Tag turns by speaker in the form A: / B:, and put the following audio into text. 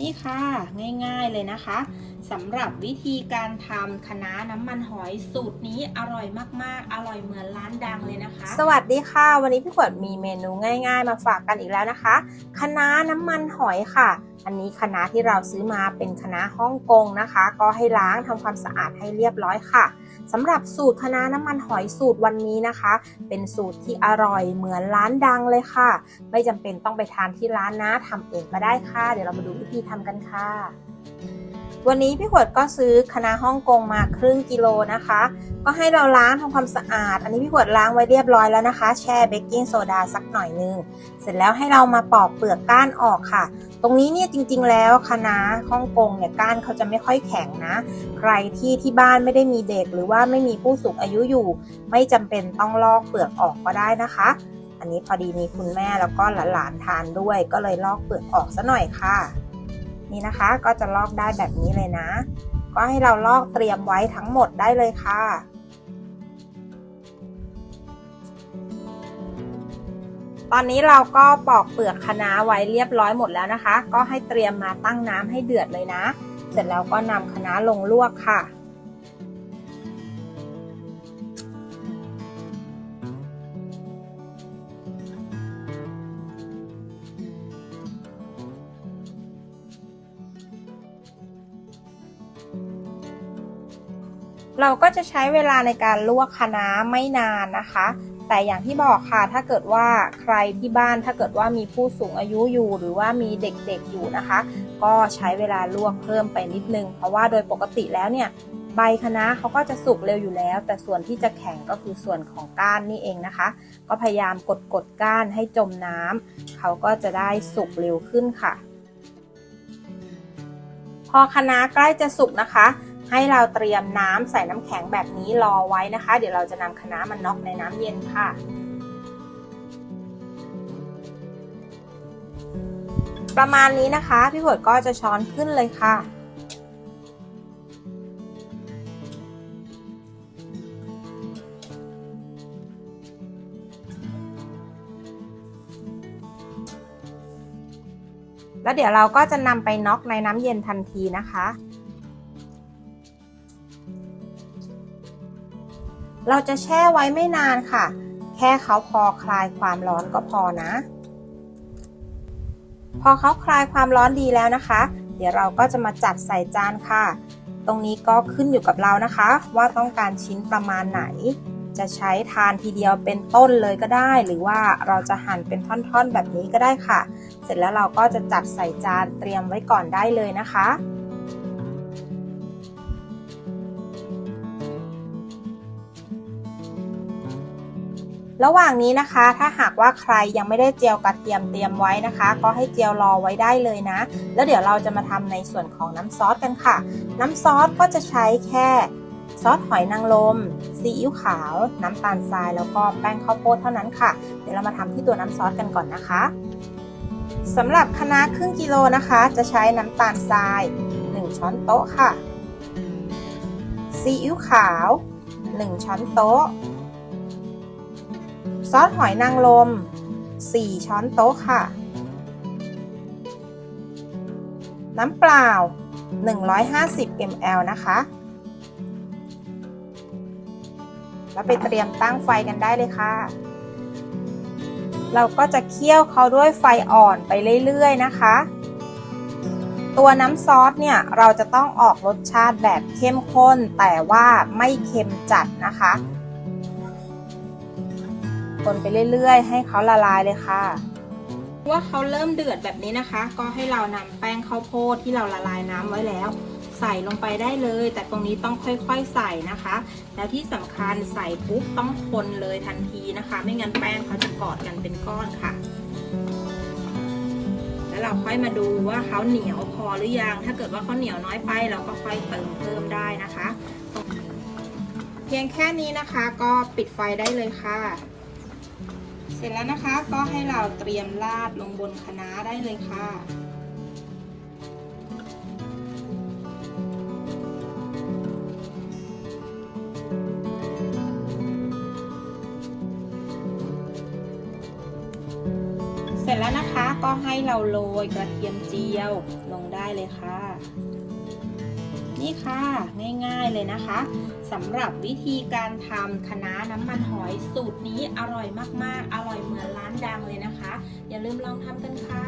A: นี่ค่ะง่ายๆเลยนะคะสำหรับวิธีการทำคะน้าน้ำมันหอยสูตรนี้อร่อยมากๆ อร่อยเหมือนร้านดังเลยนะคะ
B: สวัสดีค่ะ วันนี้พี่ขวดมีเมนูง่าย ๆ มาฝากกันอีกแล้วนะคะคะน้าน้ำมันหอยค่ะ อันนี้คณะที่เราซื้อมาเป็นคณะฮ่องกงนะคะ ก็ให้ล้างทำความสะอาดให้เรียบร้อยค่ะสำหรับสูตรคณะน้าน้ำมันหอยสูตรวันนี้นะคะ เป็นสูตรที่อร่อยเหมือนร้านดังเลยค่ะ ไม่จำเป็นต้องไปทานที่ร้านนะทำเองก็ได้ค่ะ เดี๋ยวเรามาดูวิธีทำกันค่ะ วันนี้พี่ขวดก็ซื้อคณะฮ่องกงมาครึ่งกิโลนะคะ ก็ให้เราล้างทำความสะอาด อันนี้พี่ขวดล้างไว้เรียบร้อยแล้วนะคะ แช่เบกกิ้งโซดาสักหน่อยนึง เสร็จแล้วให้เรามาปอกเปลือกก้านออกค่ะ ตรงนี้เนี่ยจริงๆ แล้วคณะฮ่องกงเนี่ยก้านเขาจะไม่ค่อยแข็งนะ ใครที่ที่บ้านไม่ได้มีเด็ก หรือว่าไม่มีผู้สูงอายุอยู่ ไม่จำเป็นต้องลอกเปลือกออกก็ได้นะคะ อันนี้พอดีมีคุณแม่แล้วก็หลานๆทานด้วย ก็เลยลอกเปลือกออกซะหน่อยค่ะ นี่นะคะก็จะลอกได้แบบนี้เลยนะ ก็ให้เราลอกเตรียมไว้ทั้งหมดได้เลยค่ะตอนนี้เราก็ปอกเปลือกคะน้าไว้เรียบร้อยหมดแล้วนะคะ ก็ให้เตรียมมาตั้งน้ำให้เดือดเลยนะ เสร็จแล้วก็นำคะน้าลงลวกค่ะ เราก็จะใช้เวลาในการลวกคะน้าไม่นานนะคะ แต่อย่างที่บอกค่ะ ถ้าเกิดว่าใครที่บ้านถ้าเกิดว่ามีผู้สูงอายุอยู่ หรือว่ามีเด็กๆอยู่นะคะ ก็ใช้เวลาลวกเพิ่มไปนิดนึง เพราะว่าโดยปกติแล้วเนี่ยใบคะน้าเขาก็จะสุกเร็วอยู่แล้ว แต่ส่วนที่จะแข็งก็คือส่วนของก้านนี่เองนะคะ ก็พยายามกดกดก้านให้จมน้ำเขาก็จะได้สุกเร็วขึ้นค่ะ พอคะน้าใกล้จะสุกนะคะ ให้เราเตรียมน้ำใส่น้ำแข็งแบบนี้รอไว้นะคะ เดี๋ยวเราจะนำคะน้ามันน็อกในน้ำเย็นค่ะประมาณนี้นะคะ พี่ผดก็จะช้อนขึ้นเลยค่ะ แล้วเดี๋ยวเราก็จะนำไปน็อกในน้ำเย็นทันทีนะคะ เราจะแช่ไว้ไม่นานค่ะ แค่เขาพอคลายความร้อนก็พอนะ พอเขาคลายความร้อนดีแล้วนะคะ เดี๋ยวเราก็จะมาจัดใส่จานค่ะ ตรงนี้ก็ขึ้นอยู่กับเรานะคะ ว่าต้องการชิ้นประมาณไหน จะใช้ทานทีเดียวเป็นต้นเลยก็ได้ หรือว่าเราจะหั่นเป็นท่อนๆแบบนี้ก็ได้ค่ะ เสร็จแล้วเราก็จะจัดใส่จานเตรียมไว้ก่อนได้เลยนะคะ ระหว่างนี้นะคะ ถ้าหากว่าใครยังไม่ได้เจียวกระเทียมเตรียมไว้นะคะ ก็ให้เจียวรอไว้ได้เลยนะ แล้วเดี๋ยวเราจะมาทำในส่วนของน้ำซอสกันค่ะ น้ำซอสก็จะใช้แค่ซอสหอยนางรมซีอิ๊วขาว น้ำตาลทราย แล้วก็แป้งข้าวโพดเท่านั้นค่ะ เดี๋ยวเรามาทำที่ตัวน้ำซอสกันก่อนนะคะสำหรับคะน้าครึ่งกิโลนะคะ จะใช้น้ำตาลทราย 1 ช้อนโต๊ะค่ะซีอิ๊วขาว 1 ช้อนโต๊ะ ซอสหอยนางรม4 ช้อนโต๊ะค่ะ น้ำเปล่า 150 ml นะคะ แล้วไปเตรียมตั้งไฟกันได้เลยค่ะ เราก็จะเคี่ยวเขาด้วยไฟอ่อนไปเรื่อยๆนะคะ ตัวน้ำซอสเนี่ยเราจะต้องออกรสชาติแบบเข้มข้นแต่ว่าไม่เค็มจัดนะคะ นไปเรื่อยๆ ให้เขาละลายเลยค่ะ
A: ว่าเขาเริ่มเดือดแบบนี้นะคะ ก็ให้เรานำแป้งข้าวโพดที่เราละลายน้ำไว้แล้ว ใส่ลงไปได้เลย แต่ตรงนี้ต้องค่อยๆใส่นะคะ แล้วที่สำคัญใส่ปุ๊บต้องคนเลยทันทีนะคะ ไม่งั้นแป้งเขาจะกอดกันเป็นก้อนค่ะแล้วเราค่อยมาดูว่าเขาเหนียวพอหรือยัง ถ้าเกิดว่าเขาเหนียวน้อยไป เราก็ค่อยเติมเพิ่มได้นะคะ เพียงแค่นี้นะคะก็ปิดไฟได้เลยค่ะ เสร็จแล้วนะคะก็ให้เราเตรียมราดลงบนคะน้าได้เลยค่ะ เสร็จแล้วนะคะก็ให้เราโรยกระเทียมเจียวลงได้ได้เลยค่ะ นี่ค่ะง่ายๆเลยนะคะสำหรับวิธีการทำคะน้าน้ำมันหอยสูตรนี้อร่อยมากๆ อร่อยเหมือนร้านดังเลยนะคะ อย่าลืมลองทำกันค่ะ